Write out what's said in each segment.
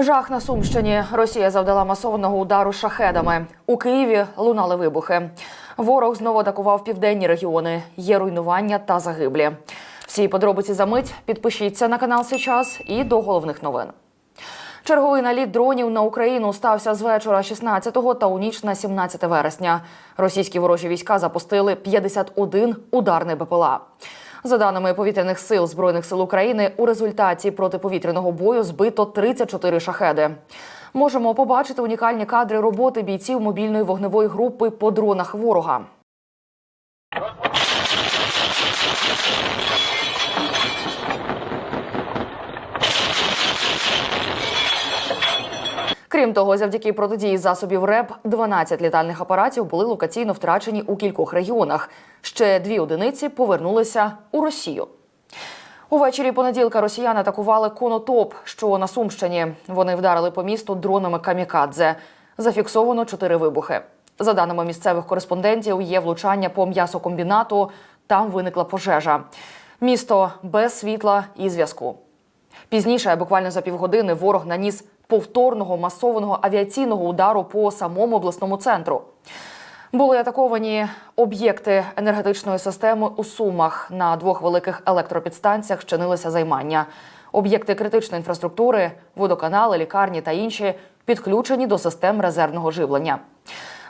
Жах на Сумщині. Росія завдала масованого удару шахедами. У Києві лунали вибухи. Ворог знову атакував південні регіони. Є руйнування та загиблі. Всі подробиці за мить. Підпишіться на канал Сейчас і до головних новин. Черговий наліт дронів на Україну стався з вечора 16 та у ніч на 17 вересня. Російські ворожі війська запустили 51 ударний БПЛА. За даними повітряних сил збройних сил України, у результаті протиповітряного бою збито 34 шахеди. Можемо побачити унікальні кадри роботи бійців мобільної вогневої групи по дронах ворога. Крім того, завдяки протидії засобів РЕП 12 літальних апаратів були локаційно втрачені у кількох регіонах. Ще дві одиниці повернулися у Росію. Увечері понеділка росіяни атакували конотоп, що на Сумщині. Вони вдарили по місту дронами камікадзе. Зафіксовано чотири вибухи. За даними місцевих кореспондентів, є влучання по м'ясокомбінату. Там виникла пожежа. Місто без світла і зв'язку. Пізніше, буквально за півгодини, ворог наніс повторного масованого авіаційного удару по самому обласному центру. Були атаковані об'єкти енергетичної системи у Сумах. На двох великих електропідстанціях щинилися займання. Об'єкти критичної інфраструктури, водоканали, лікарні та інші підключені до систем резервного живлення.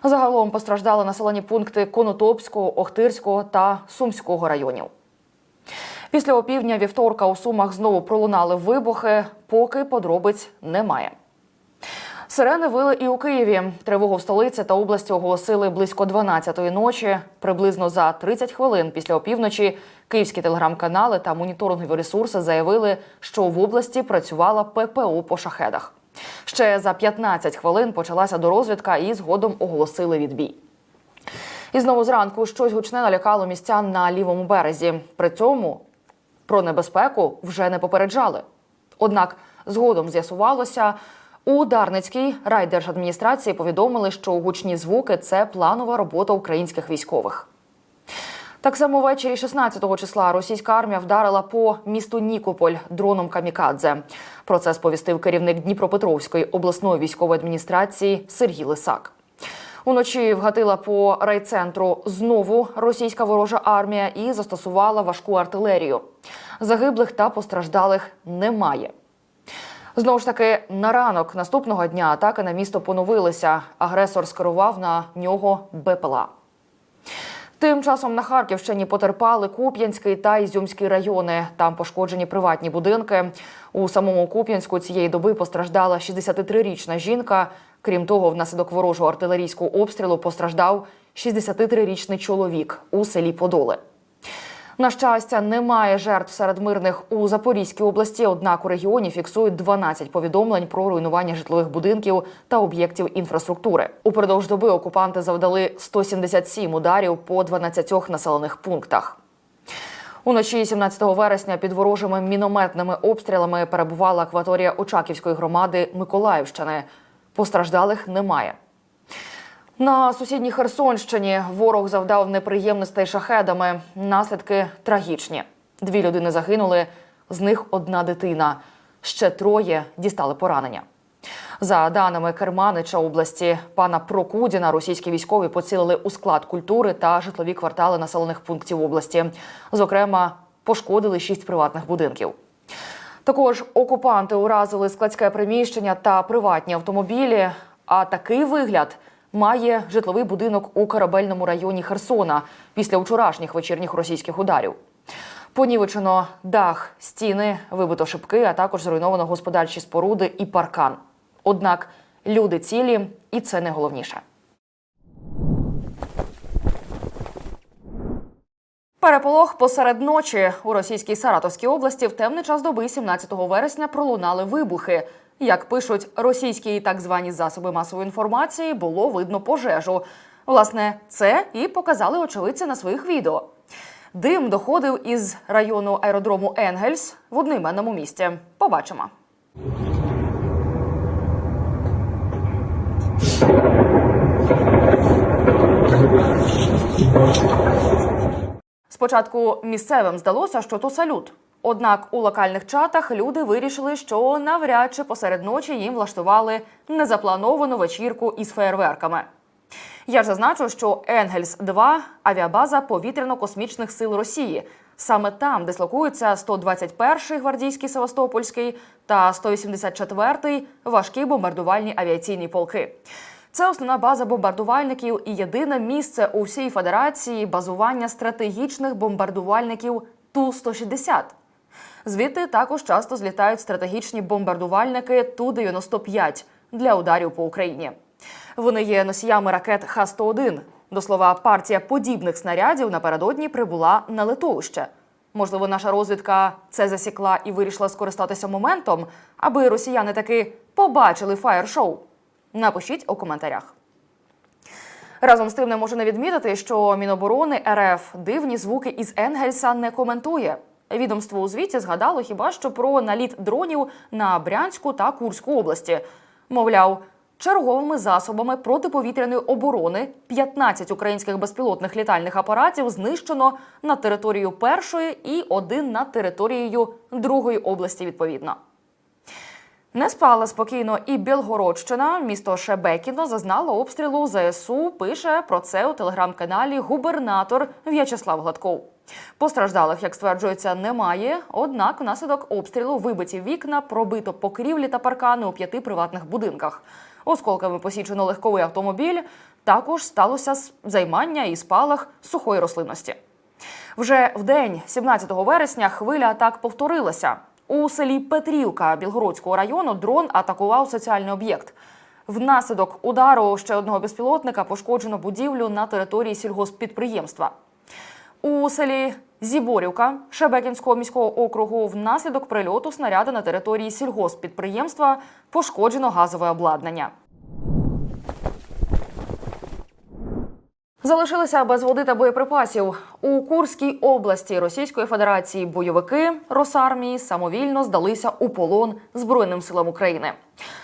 Загалом постраждали населені пункти Конотопського, Охтирського та Сумського районів. Після опівдня вівторка у Сумах знову пролунали вибухи, поки подробиць немає. Сирени вили і у Києві. Тривогу в столиці та області оголосили близько 12-ї ночі. Приблизно за 30 хвилин після опівночі київські телеграм-канали та моніторингові ресурси заявили, що в області працювала ППО по шахедах. Ще за 15 хвилин почалася дорозвідка і згодом оголосили відбій. І знову зранку щось гучне налякало містян на лівому березі. При цьому про небезпеку вже не попереджали. Однак згодом з'ясувалося, у Дарницькій райдержадміністрації повідомили, що гучні звуки це планова робота українських військових. Так само ввечері 16 числа російська армія вдарила по місту Нікополь дроном Камікадзе. Про це сповістив керівник Дніпропетровської обласної військової адміністрації Сергій Лисак. Уночі вгатила по райцентру знову російська ворожа армія і застосувала важку артилерію. Загиблих та постраждалих немає. Знову ж таки, на ранок наступного дня атаки на місто поновилися. Агресор скерував на нього БПЛА. Тим часом на Харківщині потерпали Куп'янський та Ізюмський райони. Там пошкоджені приватні будинки. У самому Куп'янську цієї доби постраждала 63-річна жінка. Крім того, внаслідок ворожого артилерійського обстрілу постраждав 63-річний чоловік у селі Подоле. На щастя, немає жертв серед мирних у Запорізькій області. Однак у регіоні фіксують 12 повідомлень про руйнування житлових будинків та об'єктів інфраструктури. Упродовж доби окупанти завдали 177 ударів по 12 населених пунктах. Уночі 17 вересня під ворожими мінометними обстрілами перебувала акваторія Очаківської громади Миколаївщини. Постраждалих немає. На сусідній Херсонщині ворог завдав неприємностей шахедами. Наслідки трагічні. Дві людини загинули, з них одна дитина. Ще троє дістали поранення. За даними Керманича області пана Прокудіна, російські військові поцілили у склад культури та житлові квартали населених пунктів області. Зокрема, пошкодили шість приватних будинків. Також окупанти уразили складське приміщення та приватні автомобілі. А такий вигляд має житловий будинок у корабельному районі Херсона після вчорашніх вечірніх російських ударів. Понівечено дах, стіни, вибито шибки, а також зруйновано господарчі споруди і паркан. Однак люди цілі, і це не головніше. Переполох посеред ночі у російській Саратовській області в темний час доби 17 вересня пролунали вибухи. Як пишуть російські так звані засоби масової інформації, було видно пожежу. Власне, це і показали очевидці на своїх відео. Дим доходив із району аеродрому Енгельс в одноіменному місті. Побачимо. Спочатку місцевим здалося, що то салют. Однак у локальних чатах люди вирішили, що навряд чи посеред ночі їм влаштували незаплановану вечірку із феєрверками. Я ж зазначу, що Енгельс 2 авіабаза повітряно-космічних сил Росії. Саме там дислокуються 121-й гвардійський Севастопольський та 184-й важкі бомбардувальні авіаційні полки. Це основна база бомбардувальників і єдине місце у всій федерації базування стратегічних бомбардувальників Ту-160. Звідти також часто злітають стратегічні бомбардувальники Ту-95 для ударів по Україні. Вони є носіями ракет Х-101. До слова, партія подібних снарядів напередодні прибула на литовище. Можливо, наша розвідка це засікла і вирішила скористатися моментом, аби росіяни таки побачили фаєр-шоу. Напишіть у коментарях. Разом з тим не можу не відмітити, що Міноборони РФ дивні звуки із Енгельса не коментує. Відомство у звіті згадало хіба що про наліт дронів на Брянську та Курську області. Мовляв, черговими засобами протиповітряної оборони 15 українських безпілотних літальних апаратів знищено на територію першої і один над територією другої області відповідно. Не спала спокійно і Білгородщина. Місто Шебекіно зазнало обстрілу ЗСУ. Пише про це у телеграм-каналі губернатор В'ячеслав Гладков. Постраждалих, як стверджується, немає. Однак, внаслідок обстрілу вибиті вікна, пробито покрівлі та паркани у п'яти приватних будинках. Осколками посічено легковий автомобіль. Також сталося займання і спалах сухої рослинності. Вже в день, 17 вересня, хвиля атак повторилася. У селі Петрівка Білгородського району дрон атакував соціальний об'єкт. Внаслідок удару ще одного безпілотника пошкоджено будівлю на території сільгосппідприємства. У селі Зіборівка Шебекінського міського округу внаслідок прильоту снаряда на території сільгосппідприємства пошкоджено газове обладнання. Залишилися без води та боєприпасів у Курській області Російської Федерації. Бойовики Росармії самовільно здалися у полон Збройним силам України.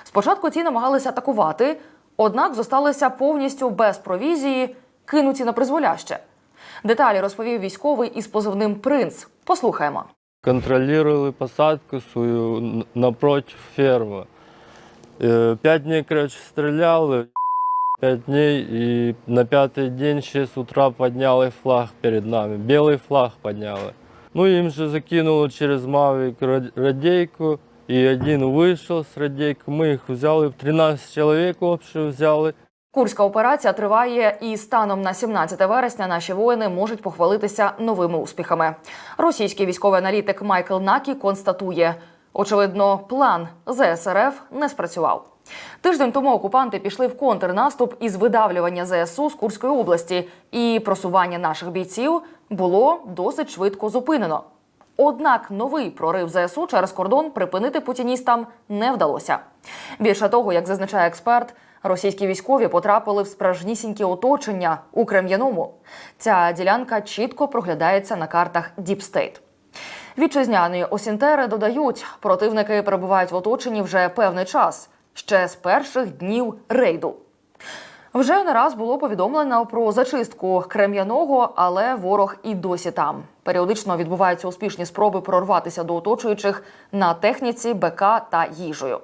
Спочатку ті намагалися атакувати, однак зосталися повністю без провізії, кинуті на призволяще. Деталі розповів військовий із позивним Принц. Послухаємо. Контролювали посадку свою напроти ферми. Э, п'ять днів коротше, стріляли. 5 дней, и на пятый день 6 утра подняли флаг перед нами, белый флаг подняли. Ну, им же закинули через Мавик радейку, и один вышел с радейки, мы их взяли, 13 человек общих взяли. Курська операція триває, і станом на 17 вересня наші воїни можуть похвалитися новими успіхами. Російський військовий аналітик Майкл Накі констатує: очевидно, план ЗСРФ не спрацював. Тиждень тому окупанти пішли в контрнаступ із видавлювання ЗСУ з Курської області, і просування наших бійців було досить швидко зупинено. Однак новий прорив ЗСУ через кордон припинити путіністам не вдалося. Більше того, як зазначає експерт, російські військові потрапили в справжнісіньке оточення у Крем'яному. Ця ділянка чітко проглядається на картах Діпстейт. Вітчизняні осінтери додають, противники перебувають в оточенні вже певний час, ще з перших днів рейду. Вже не раз було повідомлено про зачистку Крем'яного, але ворог і досі там. Періодично відбуваються успішні спроби прорватися до оточуючих на техніці, БК та їжею.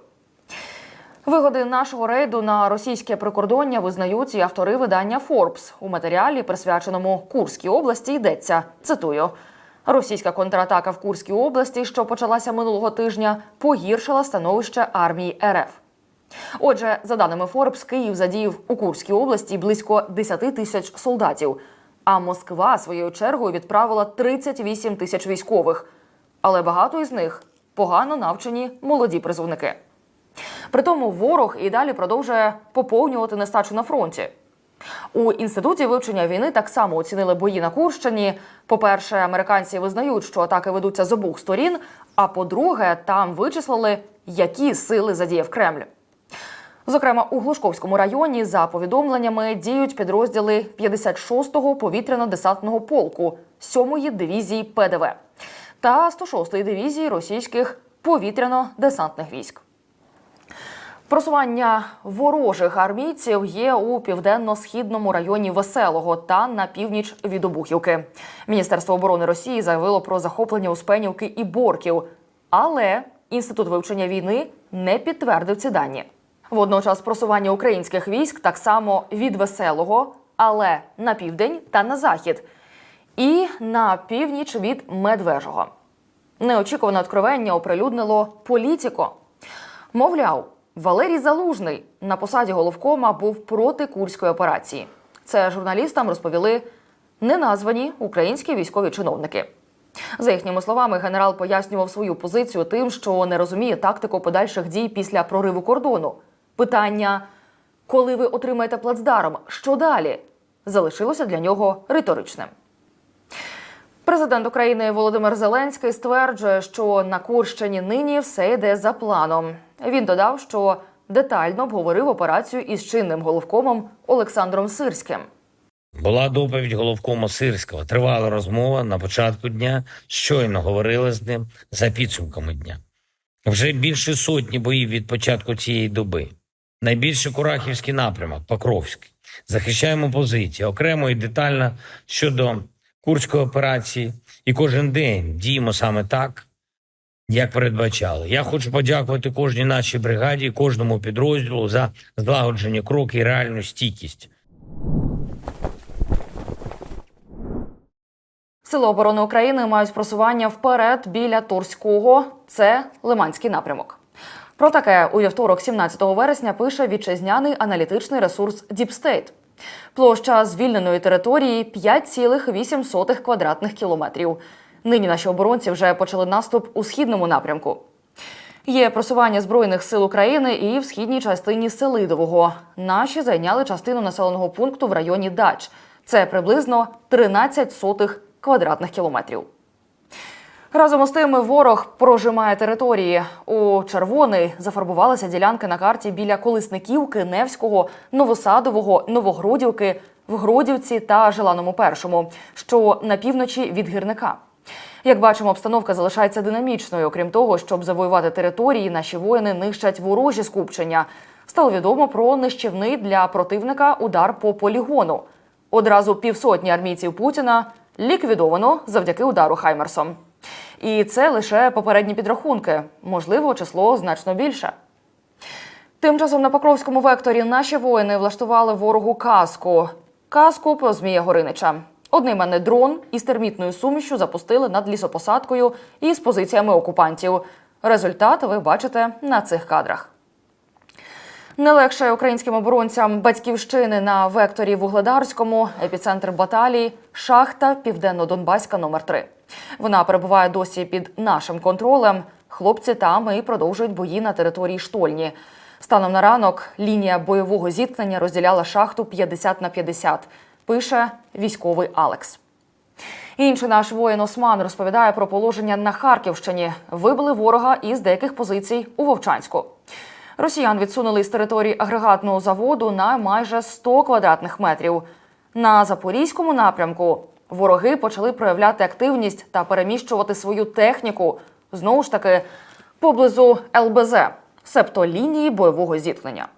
Вигоди нашого рейду на російське прикордоння визнають і автори видання Forbes. У матеріалі, присвяченому Курській області, йдеться цитую. Російська контратака в Курській області, що почалася минулого тижня, погіршила становище армії РФ. Отже, за даними Forbes, Київ задіяв у Курській області близько 10 тисяч солдатів, а Москва своєю чергою відправила 38 тисяч військових. Але багато із них погано навчені молоді призовники. Притому ворог і далі продовжує поповнювати нестачу на фронті. У інституті вивчення війни так само оцінили бої на Курщині. По-перше, американці визнають, що атаки ведуться з обох сторін. А по-друге, там вичислили, які сили задіяв Кремль. Зокрема, у Глушковському районі за повідомленнями діють підрозділи 56-го повітряно-десантного полку 7-ї дивізії ПДВ та 106-ї дивізії російських повітряно-десантних військ. Просування ворожих армійців є у південно-східному районі Веселого та на північ від Обухівки. Міністерство оборони Росії заявило про захоплення Успенівки і Борків, але інститут вивчення війни не підтвердив ці дані. Водночас просування українських військ так само від Веселого, але на південь та на захід, і на північ від Медвежого. Неочікуване откровення оприлюднило політико. Мовляв, Валерій Залужний на посаді головкома був проти курської операції. Це журналістам розповіли неназвані українські військові чиновники. За їхніми словами, генерал пояснював свою позицію тим, що не розуміє тактику подальших дій після прориву кордону. Питання, коли ви отримаєте плацдарм, що далі? залишилося для нього риторичним. Президент України Володимир Зеленський стверджує, що на Курщині нині все йде за планом. Він додав, що детально обговорив операцію із чинним головкомом Олександром Сирським. Була доповідь головкому Сирського. Тривала розмова на початку дня. Щойно говорили з ним за підсумками дня. Вже більше сотні боїв від початку цієї доби. Найбільше Курахівський напрямок, Покровський. Захищаємо позиції окремо і детально щодо Курської операції. І кожен день діємо саме так, як передбачали. Я хочу подякувати кожній нашій бригаді, кожному підрозділу за злагоджені кроки і реальну стійкість. Сили оборони України мають просування вперед біля Торського. Це Лиманський напрямок. Про таке у вівторок, 17 вересня, пише вітчизняний аналітичний ресурс State. Площа звільненої території 5,8 квадратних кілометрів. Нині наші оборонці вже почали наступ у східному напрямку. Є просування збройних сил України і в східній частині Селидового. Наші зайняли частину населеного пункту в районі Дач. Це приблизно 13 сотих квадратних кілометрів. Разом із тим ворог прожимає території. У червоний зафарбувалися ділянки на карті біля Колесниківки, Невського, Новосадового, Новогродівки, в Гродівці та Желаному Першому, що на півночі від гірника. Як бачимо, обстановка залишається динамічною. Окрім того, щоб завоювати території, наші воїни нищать ворожі скупчення. Стало відомо про нищівний для противника удар по полігону. Одразу півсотні армійців Путіна ліквідовано завдяки удару Хаймерсом. І це лише попередні підрахунки. Можливо, число значно більше. Тим часом на Покровському векторі наші воїни влаштували ворогу каску. Каску про Змія Горинича. Одноіменний дрон із термітною сумішю запустили над лісопосадкою і з позиціями окупантів. Результат ви бачите на цих кадрах. Не легше українським оборонцям батьківщини на векторі Вугледарському, епіцентр баталії, шахта Південно-Донбаська номер 3 Вона перебуває досі під нашим контролем. Хлопці там і продовжують бої на території штольні. Станом на ранок лінія бойового зіткнення розділяла шахту 50 на 50, пише військовий Алекс. Інший наш воїн Осман розповідає про положення на Харківщині. Вибили ворога із деяких позицій у Вовчанську. Росіян відсунули з території агрегатного заводу на майже 100 квадратних метрів. На запорізькому напрямку вороги почали проявляти активність та переміщувати свою техніку знову ж таки поблизу ЛБЗ, себто лінії бойового зіткнення.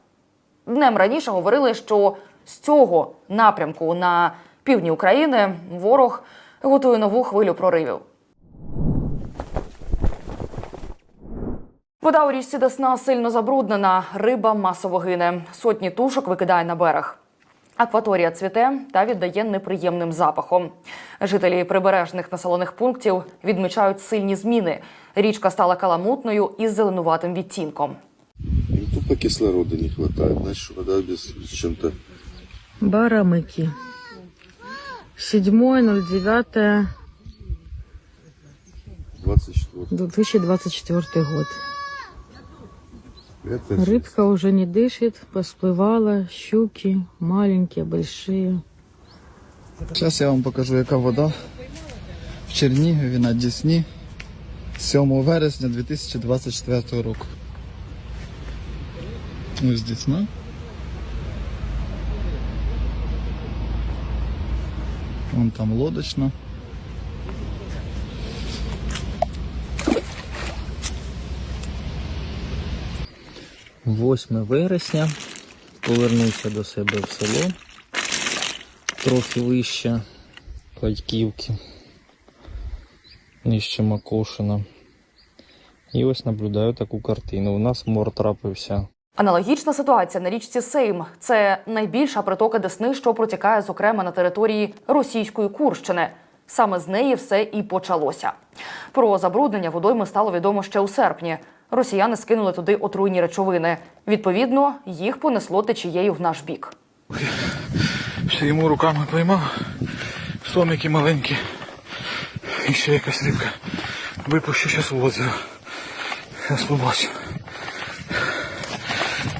Днем раніше говорили, що з цього напрямку на півдні України ворог готує нову хвилю проривів. Вода у річці Десна сильно забруднена, риба масово гине. Сотні тушок викидає на берег. Акваторія цвіте та віддає неприємним запахом. Жителі прибережних населених пунктів відмічають сильні зміни. Річка стала каламутною із зеленуватим відтінком. Им тупо кислорода не хватает. Значит, вода без, с чем-то... Барамыки. 7.09.2024 24. год. Это Рыбка уже не дышит, посплывала, щуки маленькие, большие. Зараз я вам покажу, яка вода в Чернігові на Дісні 7 вересня 2024 року. Ось Дісна. Вон там лодочна. 8 вересня. Повернувся до себе в село. Трохи вище Кладьківки. Нижче Макошина. І ось наблюдаю таку картину. У нас мор трапився Аналогічна ситуація на річці Сейм. Це найбільша притока Десни, що протікає, зокрема, на території російської Курщини. Саме з неї все і почалося. Про забруднення водойми стало відомо ще у серпні. Росіяни скинули туди отруйні речовини. Відповідно, їх понесло течією в наш бік. Все йому руками поймав. Сомики маленькі. І ще якась рибка. Випущу зараз в озеро. Зараз побачу.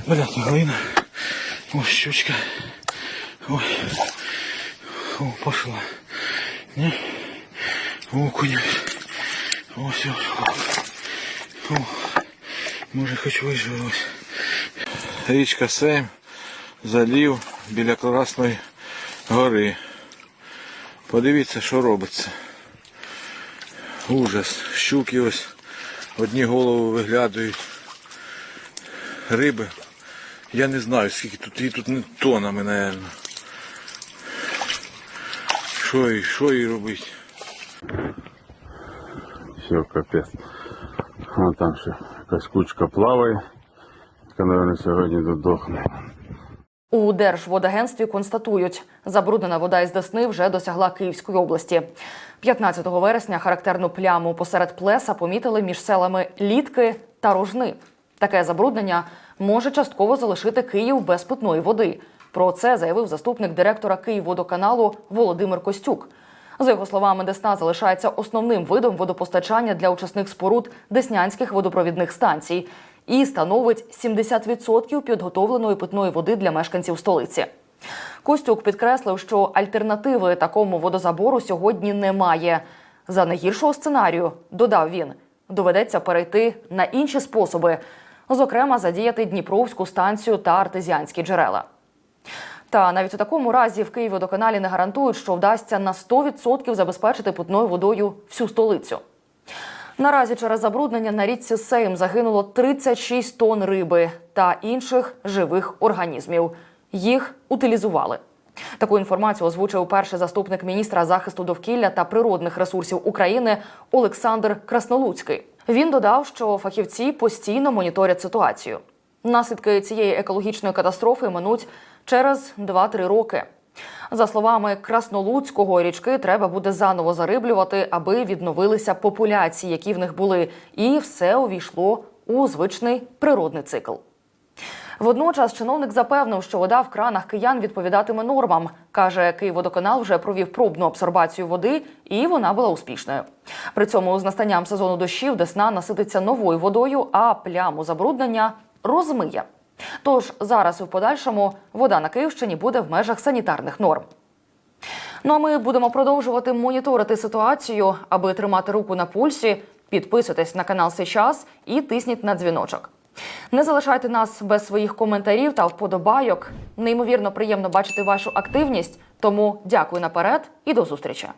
Блять, глина. Ось щучка. Ой. О, пошла. Ні? Окунь. Ось ось. О, може хоч виживалось. Річка Сейм, залів біля Красної гори. Подивіться, що робиться. Ужас. Щуки ось одні голови виглядають. Риби. Я не знаю, скільки тут, її тут не тонами, напевно. Що їй, що їй робити? Все, капець. Вон там ще якась кучка плаває, яка, мабуть, сьогодні додохне. У Держводагентстві констатують, забруднена вода із Десни вже досягла Київської області. 15 вересня характерну пляму посеред плеса помітили між селами Літки та Рожни. Таке забруднення може частково залишити Київ без питної води. Про це заявив заступник директора Київводоканалу Володимир Костюк. За його словами, Десна залишається основним видом водопостачання для очисних споруд деснянських водопровідних станцій і становить 70% підготовленої питної води для мешканців столиці. Костюк підкреслив, що альтернативи такому водозабору сьогодні немає. За найгіршого сценарію, додав він, доведеться перейти на інші способи, зокрема задіяти Дніпровську станцію та артезіанські джерела. Та навіть у такому разі в Києві не гарантують, що вдасться на 100% забезпечити питною водою всю столицю. Наразі через забруднення на річці Сейм загинуло 36 тонн риби та інших живих організмів. Їх утилізували. Таку інформацію озвучив перший заступник міністра захисту довкілля та природних ресурсів України Олександр Краснолуцький. Він додав, що фахівці постійно моніторять ситуацію. Наслідки цієї екологічної катастрофи минуть через 2-3 роки. За словами Краснолуцького, річки треба буде заново зариблювати, аби відновилися популяції, які в них були, і все увійшло у звичний природний цикл. Водночас чиновник запевнив, що вода в кранах киян відповідатиме нормам. Каже, Київводоканал вже провів пробну абсорбацію води, і вона була успішною. При цьому з настанням сезону дощів Десна насититься новою водою, а пляму забруднення розмиє. Тож зараз і в подальшому вода на Київщині буде в межах санітарних норм. Ну а ми будемо продовжувати моніторити ситуацію, аби тримати руку на пульсі. Підписуйтесь на канал Сейчас і тисніть на дзвіночок. Не залишайте нас без своїх коментарів та вподобайок. Неймовірно приємно бачити вашу активність. Тому дякую наперед і до зустрічі.